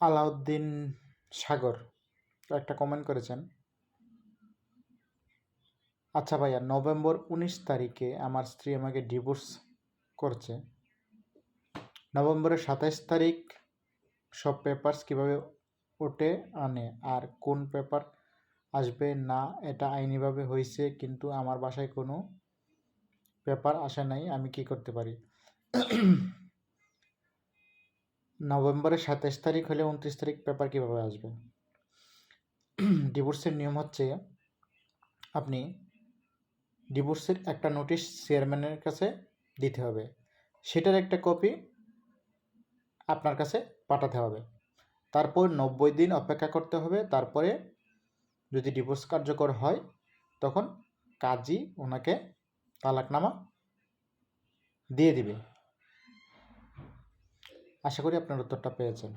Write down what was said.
আলাউদ্দিন সাগর, একটা কমেন্ট করেছেন। আচ্ছা ভাইয়া, নভেম্বর উনিশ তারিখে আমার স্ত্রী আমাকে ডিভোর্স করছে। নভেম্বরের সাতাইশ তারিখ সব পেপারস কীভাবে ওঠে, আনে, আর কোন পেপার আসবে না, এটা আইনিভাবে হয়েছে, কিন্তু আমার বাসায় কোনো পেপার আসে নাই, আমি কি করতে পারি? নভেম্বরের সাতাইশ তারিখ হলে উনত্রিশ তারিখ পেপার কীভাবে আসবে? ডিভোর্সের নিয়ম হচ্ছে, আপনি ডিভোর্সের একটা নোটিশ চেয়ারম্যানের কাছে দিতে হবে। সেটার একটা কপি আপনার কাছে পাঠাতে হবে। তারপর নব্বই দিন অপেক্ষা করতে হবে। তারপরে যদি ডিভোর্স কার্যকর হয়, তখন কাজী ওনাকে তালাকনামা দিয়ে দিবে। আশা করি আপনার উত্তরটা পেয়েছেন।